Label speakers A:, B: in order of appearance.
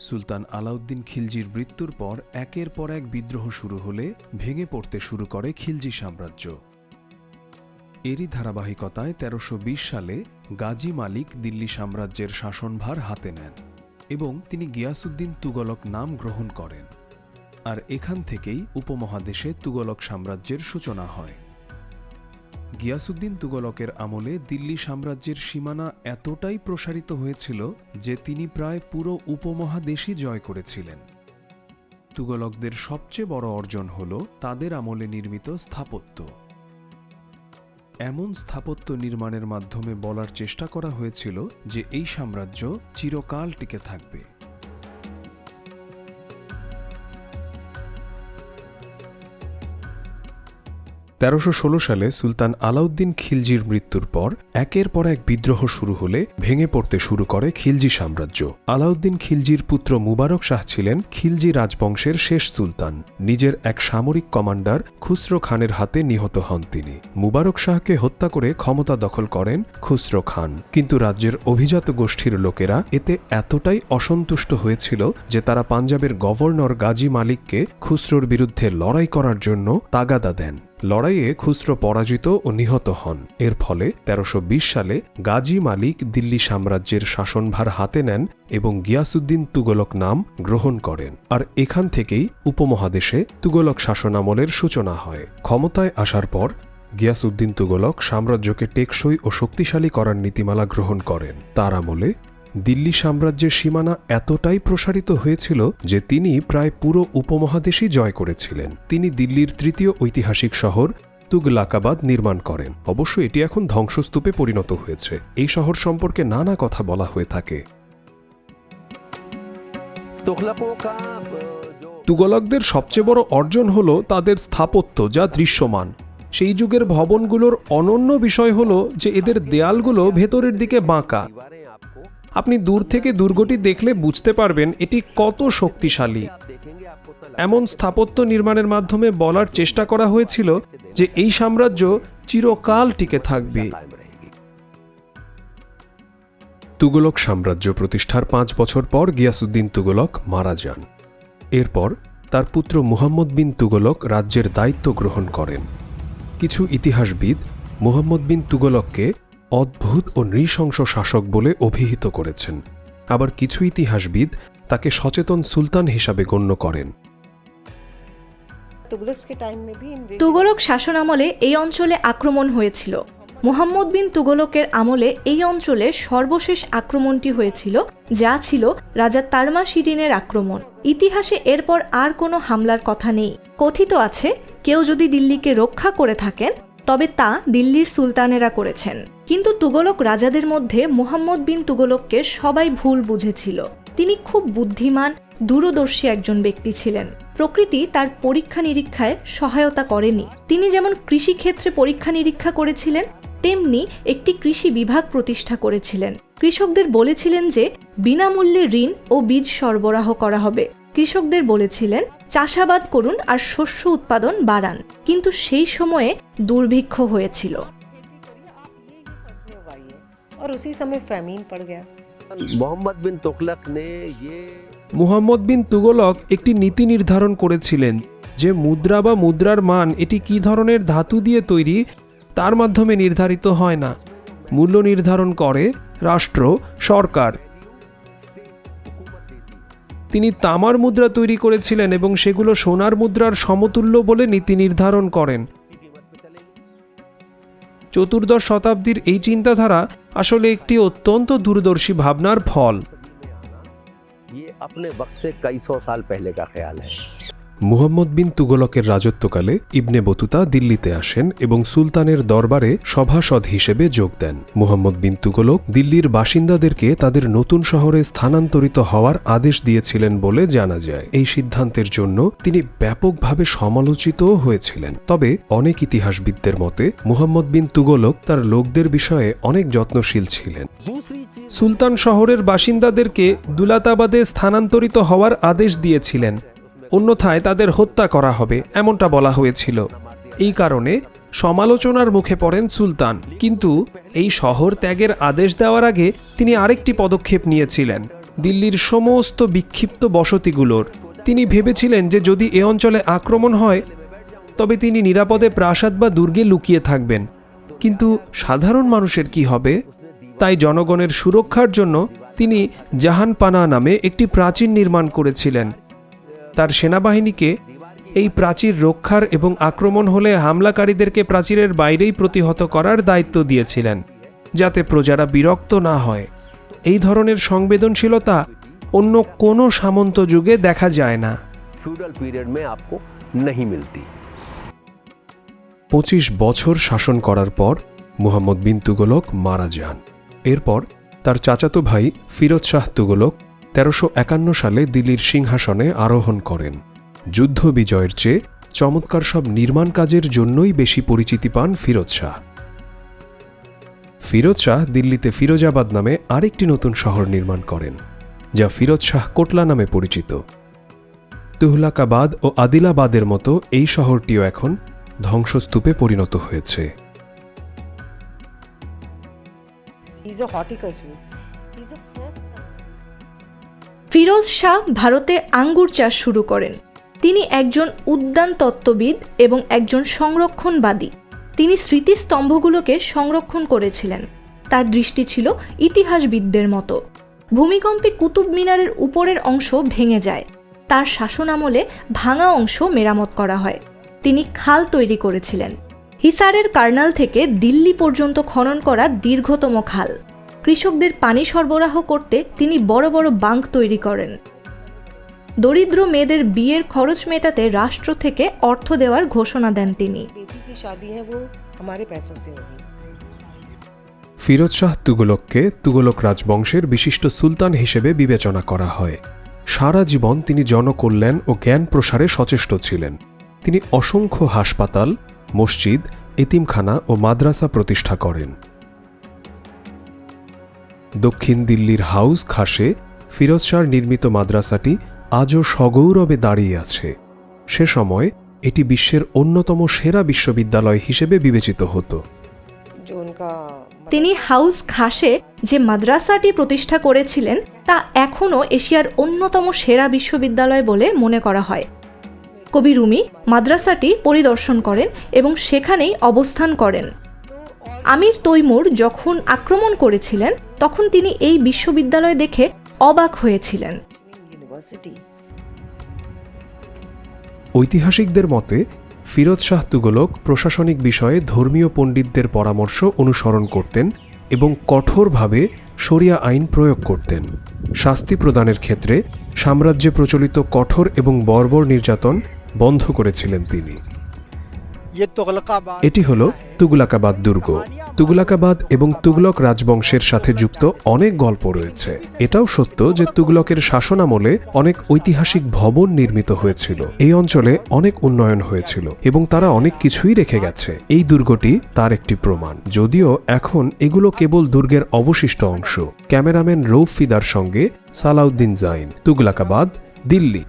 A: সুলতান আলাউদ্দিন খিলজির মৃত্যুর পর একের পর এক বিদ্রোহ শুরু হলে ভেঙে পড়তে শুরু করে খিলজি সাম্রাজ্য। এরই ধারাবাহিকতায় তেরোশো সালে গাজী মালিক দিল্লি সাম্রাজ্যের শাসনভার হাতে নেন এবং তিনি গিয়াসুদ্দিন তুগলক নাম গ্রহণ করেন। আর এখান থেকেই উপমহাদেশে তুগলক সাম্রাজ্যের সূচনা হয়। গিয়াসুদ্দিন তুগলকের আমলে দিল্লি সাম্রাজ্যের সীমানা এতটাই প্রসারিত হয়েছিল যে তিনি প্রায় পুরো উপমহাদেশই জয় করেছিলেন। তুগলকদের সবচেয়ে বড় অর্জন হল তাদের আমলে নির্মিত স্থাপত্য। এমন স্থাপত্য নির্মাণের মাধ্যমে বলার চেষ্টা করা হয়েছিল যে এই সাম্রাজ্য চিরকাল টিকে থাকবে। তেরোশো সালে সুলতান আলাউদ্দিন খিলজির মৃত্যুর পর একের পর এক বিদ্রোহ শুরু হলে ভেঙে পড়তে শুরু করে খিলজি সাম্রাজ্য। আলাউদ্দিন খিলজির পুত্র মুবারক শাহ ছিলেন খিলজি রাজবংশের শেষ সুলতান। নিজের এক সামরিক কমান্ডার খুসরো খানের হাতে নিহত হন তিনি। মুবারক শাহকে হত্যা করে ক্ষমতা দখল করেন খুসরো খান। কিন্তু রাজ্যের অভিজাত গোষ্ঠীর লোকেরা এতে এতটাই অসন্তুষ্ট হয়েছিল যে তারা পাঞ্জাবের গভর্নর গাজী মালিককে খুসরোর বিরুদ্ধে লড়াই করার জন্য তাগাদা দেন। লড়াইয়ে খুসরো পরাজিত ও নিহত হন। এর ফলে তেরোশো সালে গাজী মালিক দিল্লি সাম্রাজ্যের শাসনভার হাতে নেন এবং গিয়াসুদ্দিন তুগলক নাম গ্রহণ করেন। আর এখান থেকেই উপমহাদেশে তুগলক শাসনামলের সূচনা হয়। ক্ষমতায় আসার পর গিয়াসুদ্দিন তুগলক সাম্রাজ্যকে টেকসই ও শক্তিশালী করার নীতিমালা গ্রহণ করেন। তার আমলে দিল্লি সাম্রাজ্যের সীমানা এতটাই প্রসারিত হয়েছিল যে তিনি প্রায় পুরো উপমহাদেশই জয় করেছিলেন। তিনি দিল্লির তৃতীয় ঐতিহাসিক শহর তুগলাকাবাদ নির্মাণ করেন। অবশ্য এটি এখন ধ্বংসস্তূপে পরিণত হয়েছে। এই শহর সম্পর্কে নানা কথা বলা হয়ে থাকে। তুগলকদের সবচেয়ে বড় অর্জন হল তাদের স্থাপত্য যা দৃশ্যমান। সেই যুগের ভবনগুলোর অনন্য বিষয় হল যে এদের দেয়ালগুলো ভেতরের দিকে বাঁকা। আপনি দূর থেকে দুর্গটি দেখলে বুঝতে পারবেন এটি কত শক্তিশালী। এমন স্থাপত্য নির্মাণের মাধ্যমে বলার চেষ্টা করা হয়েছিল যে এই সাম্রাজ্য চিরকাল টিকে থাকবে। তুগলক সাম্রাজ্য প্রতিষ্ঠার পাঁচ বছর পর গিয়াসুদ্দিন তুগলক মারা যান। এরপর তার পুত্র মুহাম্মদ বিন তুগলক রাজ্যের দায়িত্ব গ্রহণ করেন। কিছু ইতিহাসবিদ মুহাম্মদ বিন তুগলককে অদ্ভুত ও নৃশংস শাসক বলে অভিহিত করেছেন। আবার কিছু ইতিহাসবিদ তাকে সচেতন সুলতান হিসাবে গণ্য করেন।
B: তুগলক শাসন আমলে এই অঞ্চলে আক্রমণ হয়েছিল। মোহাম্মদ বিন তুগলকের আমলে এই অঞ্চলে সর্বশেষ আক্রমণটি হয়েছিল, যা ছিল রাজা তারমা শিরিনের আক্রমণ। ইতিহাসে এরপর আর কোনো হামলার কথা নেই। কথিত আছে, কেউ যদি দিল্লিকে রক্ষা করে থাকেন, তবে তা দিল্লির সুলতানেরা করেছেন। কিন্তু তুগলক রাজাদের মধ্যে মোহাম্মদ বিন তুগলককে সবাই ভুল বুঝেছিল। তিনি খুব বুদ্ধিমান, দূরদর্শী একজন ব্যক্তি ছিলেন। প্রকৃতি তার পরীক্ষা নিরীক্ষায় সহায়তা করেনি তিনি যেমন কৃষিক্ষেত্রে পরীক্ষা নিরীক্ষা করেছিলেন তেমনি একটি কৃষি বিভাগ প্রতিষ্ঠা করেছিলেন কৃষকদের বলেছিলেন যে বিনামূল্যে ঋণ ও বীজ সরবরাহ করা হবে কৃষকদের বলেছিলেন চাষাবাদ করুন আর শস্য উৎপাদন বাড়ান কিন্তু সেই সময়ে দুর্ভিক্ষ হয়েছিল
C: खेती करिए आप ये ये फसलें उगाइए और उसी समय फैमीन पड़ गया
D: मोहम्मद बिन तुगलक ने ये
A: মুহাম্মদ বিন তুগলক একটি নীতি নির্ধারণ করেছিলেন যে মুদ্রা বা মুদ্রার মান এটি কী ধরনের ধাতু দিয়ে তৈরি তার মাধ্যমে নির্ধারিত হয় না। মূল্য নির্ধারণ করে রাষ্ট্র, সরকার। তিনি তামার মুদ্রা তৈরি করেছিলেন এবং সেগুলো সোনার মুদ্রার সমতুল্য বলে নীতি নির্ধারণ করেন। চতুর্দশ শতাব্দীর এই চিন্তাধারা আসলে একটি অত্যন্ত দূরদর্শী ভাবনার ফল।
D: ये अपने वक्त से कई सौ साल पहले का ख्याल है।
A: মুহাম্মদ বিন তুগলকের রাজত্বকালে ইবনে বতুতা দিল্লিতে আসেন এবং সুলতানের দরবারে সভাসদ হিসেবে যোগ দেন। মুহাম্মদ বিন তুগলক দিল্লির বাসিন্দাদেরকে তাদের নতুন শহরে স্থানান্তরিত হওয়ার আদেশ দিয়েছিলেন বলে জানা যায়। এই সিদ্ধান্তের জন্য তিনি ব্যাপকভাবে সমালোচিত হয়েছিলেন। তবে অনেক ইতিহাসবিদদের মতে মুহাম্মদ বিন তুগলক তার লোকদের বিষয়ে অনেক যত্নশীল ছিলেন। সুলতান শহরের বাসিন্দাদেরকে দুলাতাবাদে স্থানান্তরিত হওয়ার আদেশ দিয়েছিলেন। অন্যথায় তাদের হত্যা করা হবে, এমনটা বলা হয়েছিল। এই কারণে সমালোচনার মুখে পড়েন সুলতান। কিন্তু এই শহর ত্যাগের আদেশ দেওয়ার আগে তিনি আরেকটি পদক্ষেপ নিয়েছিলেন, দিল্লির সমস্ত বিক্ষিপ্ত বসতিগুলোর। তিনি ভেবেছিলেন যে যদি এ অঞ্চলে আক্রমণ হয়, তবে তিনি নিরাপদে প্রাসাদ বা দুর্গে লুকিয়ে থাকবেন। কিন্তু সাধারণ মানুষের কি হবে? তাই জনগণের সুরক্ষার জন্য তিনি জাহানপানা নামে একটি প্রাচীন নির্মাণ করেছিলেন। তার সেনাবাহিনীকে এই প্রাচীর রক্ষার এবং আক্রমণ হলে হামলাকারীদেরকে প্রাচীরের বাইরেই প্রতিহত করার দায়িত্ব দিয়েছিলেন যাতে প্রজারা বিরক্ত না হয়। এই ধরনের সংবেদনশীলতা অন্য কোনো সামন্ত যুগে দেখা যায় না। পঁচিশ বছর শাসন করার পর মুহাম্মদ বিন তুগলক মারা যান। এরপর তার চাচাতো ভাই ফিরোজ শাহ তুগলক তেরোশো একান্ন সালে দিল্লির সিংহাসনে আরোহণ করেন। যুদ্ধ বিজয়ের চেয়ে চমৎকার সব নির্মাণ কাজের জন্যই বেশি পরিচিতি পান ফিরোজ শাহ। ফিরোজ শাহ দিল্লিতে ফিরোজাবাদ নামে আরেকটি নতুন শহর নির্মাণ করেন, যা ফিরোজ শাহ কোটলা নামে পরিচিত। তুহলাকাবাদ ও আদিলাবাদের মতো এই শহরটিও এখন ধ্বংসস্তূপে পরিণত হয়েছে।
C: He's a horticulturist. He's the first
B: Firoz Shah ভারতে আঙ্গুর চাষ শুরু করেন। তিনি একজন উদ্যান তত্ত্ববিদ এবং একজন সংরক্ষণবাদী। তিনি স্মৃতিস্তম্ভগুলোকে সংরক্ষণ করেছিলেন। তার দৃষ্টি ছিল ইতিহাসবিদদের মতো। ভূমিকম্পে কুতুব মিনারের উপরের অংশ ভেঙে যায়। তার শাসনামলে ভাঙা অংশ মেরামত করা হয়। তিনি খাল তৈরি করেছিলেন। হিসারের কার্নাল থেকে দিল্লি পর্যন্ত খনন করা দীর্ঘতম খাল। কৃষকদের পানি সরবরাহ করতে তিনি বড় বড় বাঁক তৈরি করেন। দরিদ্র মেয়েদের বিয়ের খরচ মেটাতে রাষ্ট্র থেকে অর্থ দেওয়ার ঘোষণা দেন তিনি।
A: ফিরোজ শাহ তুগলককে তুগলক রাজবংশের বিশিষ্ট সুলতান হিসেবে বিবেচনা করা হয়। সারা জীবন তিনি জনকল্যাণ ও জ্ঞান প্রসারে সচেষ্ট ছিলেন। তিনি অসংখ্য হাসপাতাল মসজিদ এতিমখানা ও মাদ্রাসা প্রতিষ্ঠা করেন। দক্ষিণ দিল্লির হাউস খাসে ফিরোজ শাহর নির্মিত মাদ্রাসাটি আজও সগৌরবে দাঁড়িয়ে আছে। সে সময় এটি বিশ্বের অন্যতম সেরা বিশ্ববিদ্যালয় হিসেবে বিবেচিত হতো।
B: তিনি হাউস খাসে যে মাদ্রাসাটি প্রতিষ্ঠা করেছিলেন তা এখনও এশিয়ার অন্যতম সেরা বিশ্ববিদ্যালয় বলে মনে করা হয়। কবি রুমি মাদ্রাসাটি পরিদর্শন করেন এবং সেখানেই অবস্থান করেন। আমির তৈমুর যখন আক্রমণ করেছিলেন, তখন তিনি এই বিশ্ববিদ্যালয় দেখে অবাক হয়েছিলেন।
A: ঐতিহাসিকদের মতে, ফিরোজ শাহ তুগলক প্রশাসনিক বিষয়ে ধর্মীয় পণ্ডিতদের পরামর্শ অনুসরণ করতেন এবং কঠোরভাবে সরিয়া আইন প্রয়োগ করতেন। শাস্তি প্রদানের ক্ষেত্রে সাম্রাজ্যে প্রচলিত কঠোর এবং বর্বর নির্যাতন বন্ধ করেছিলেন তিনি।
E: ইয়ে
A: এটি হল তুগলাকাবাদ দুর্গ। তুগলাকাবাদ এবং তুগলক রাজবংশের সাথে যুক্ত অনেক গল্প রয়েছে। এটাও সত্য যে তুগলকের শাসনামলে অনেক ঐতিহাসিক ভবন নির্মিত হয়েছিল। এই অঞ্চলে অনেক উন্নয়ন হয়েছিল এবং তারা অনেক কিছুই রেখে গেছে। এই দুর্গটি তার একটি প্রমাণ। যদিও এখন এগুলো কেবল দুর্গের অবশিষ্ট অংশ। ক্যামেরাম্যান রৌফিদার সঙ্গে সালাউদ্দিন জাইন। তুগলাকাবাদ দিল্লি।